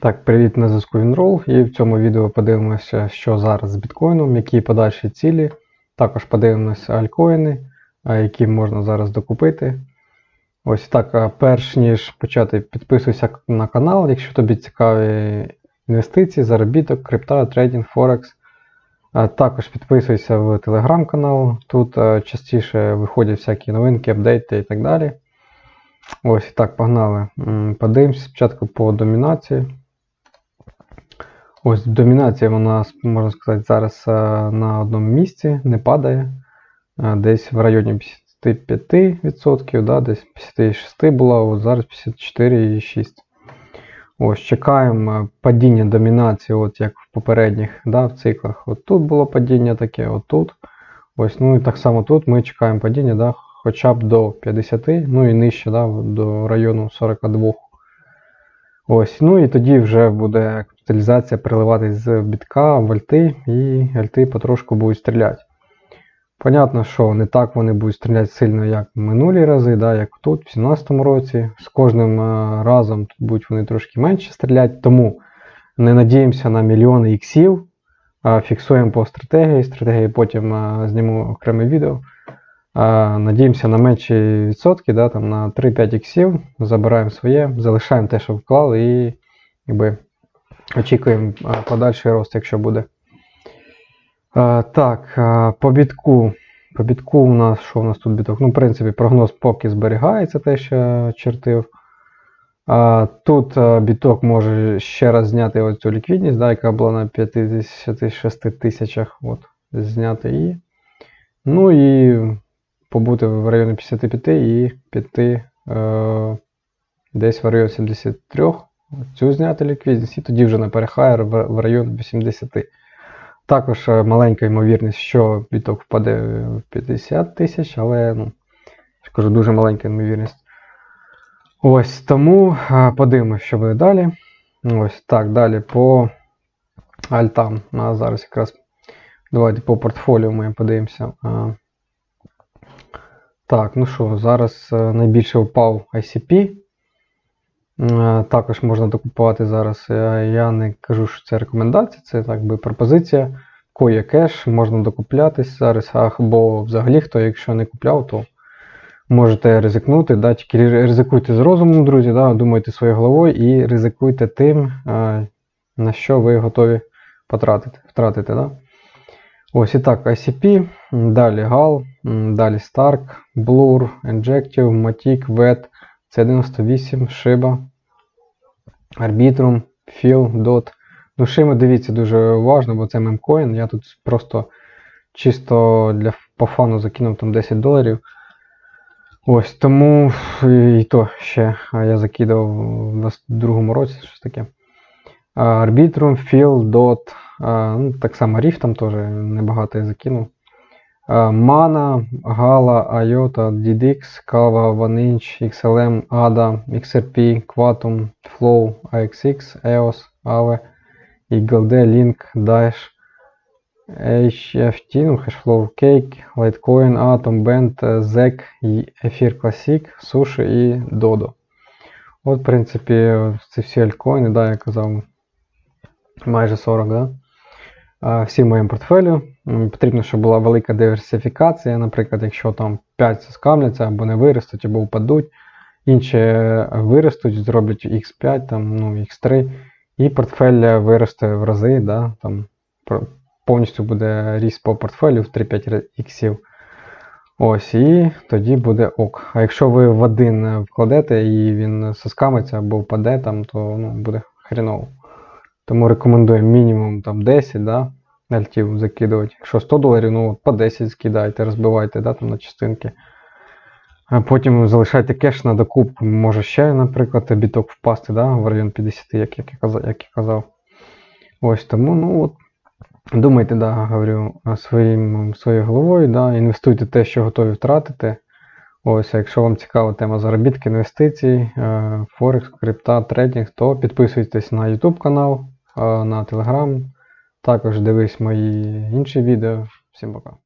Так, привіт, на зв'язку Вінрол. І в цьому відео подивимося, що зараз з біткоїном, які подальші цілі. Також подивимося альткоїни, які можна зараз докупити. Ось так, перш ніж почати, підписуйся на канал, якщо тобі цікаві інвестиції, заробіток, крипта, трейдинг, Форекс. Також підписуйся в телеграм-канал. Тут частіше виходять всякі новинки, апдейти і так далі. Ось і так, погнали. Подивимося спочатку по домінації. Ось домінація вона, можна сказати, зараз е, на одному місці не падає. Е, Десь в районі 55%, да, десь 56 була, от зараз 54,6%. Ось, чекаємо е, падіння домінації, от як в попередніх да, в циклах. От тут було падіння таке, от тут. Ось, ну і так само тут ми чекаємо падіння, да, хоча б до 50, ну і нижче, да, до району 42. Ось, ну і тоді вже буде капіталізація переливатись з бітка в альти, і альти потрошку будуть стріляти. Понятно, що не так вони будуть стріляти сильно, як в минулі рази, да, як тут, в 2017 році. З кожним е, разом тут будуть вони трошки менше стріляти, тому не надіємося на мільйони іксів. Фіксуємо по стратегії. Стратегії потім е, зніму окреме відео. А, Надіємося на менші відсотки, да, там на 3-5 іксів, забираємо своє, залишаємо те, що вклали, і якби, очікуємо подальший рост, якщо буде. Так, а, по бітку. По бітку у нас, що у нас тут біток? Ну, в принципі, прогноз поки зберігається, те, що чертив. Тут біток може ще раз зняти оцю ліквідність, да, яка була на 56 тисячах. От, зняти її. Ну і побути в районі 55 і піти е, десь в районі 73. Цю зняти ліквідність, і тоді вже на перехайр в, в район 80. Також е, маленька ймовірність, що біток впаде в 50 тисяч, але ну, кажу, дуже маленька ймовірність. Ось тому е, подивимось, що буде далі. Ось так, далі по альтам. А зараз якраз давайте по портфоліо ми подивимося. Так, ну що, зараз е, найбільше впав ICP. Е, Також можна докупувати зараз. е, Я не кажу, що це рекомендація, це так би пропозиція. Кого є кеш, можна докуплятись зараз, або взагалі хто, якщо не купляв, то можете ризикнути. Да? Тільки ризикуйте з розумом, друзі, да? думайте своєю головою і ризикуйте тим, е, на що ви готові потратити, втратити. Да? Ось і так, ICP, далі GAL, далі Stark, Blur, Injective, Matic, VET, C98, Shiba, Arbitrum, Phil, DOT. Ну, Shiba дивіться дуже уважно, бо це мемкоін. Я тут просто чисто для по фану закинув там 10 доларів. Ось тому і то ще я закидав в 22-му році щось таке. А, Arbitrum, Phil, DOT, а, ну, так само Rift там теж небагато я закинув. Mana, Gala, IOTA, DDX, Kava, Vaninch, XLM, ADA, XRP, Quantum, Flow, AXX, EOS, Aave, XLD, Link, Dash, HFT, ну, Hashflow Cake, Litecoin, Atom, Band, ZEC, Ефір Classic, Sushi і Dodo. От, в принципі, це всі альткоїни, да, я казав, майже 40, да? А, Всі моєму портфелю. Потрібно, щоб була велика диверсифікація. Наприклад, якщо там 5 скамляться або не виростуть, або впадуть, інші виростуть, зроблять X5, там, ну, X3, і портфель виросте в рази, да, там, повністю буде ріст по портфелю в 3-5 іксів. Ось, і тоді буде ок. А якщо ви в один е, вкладете і він соскамиться або впаде, там, то ну, буде хреново. Тому рекомендую мінімум там 10 да, альтів закидувати. Якщо 100 доларів, ну по 10 скидайте, розбивайте да, там, на частинки. А потім залишайте кеш на докуп. Може ще, наприклад, біток впасти да, в район 50, як, я казав, як я казав. Ось тому, ну от. Думайте, да, говорю, своїм, своєю головою, да, інвестуйте те, що готові втратити. Ось, якщо вам цікава тема заробітки, інвестицій, е, Форекс, крипта, трейдинг, то підписуйтесь на YouTube канал, на Телеграм. Також дивись мої інші відео. Всім пока.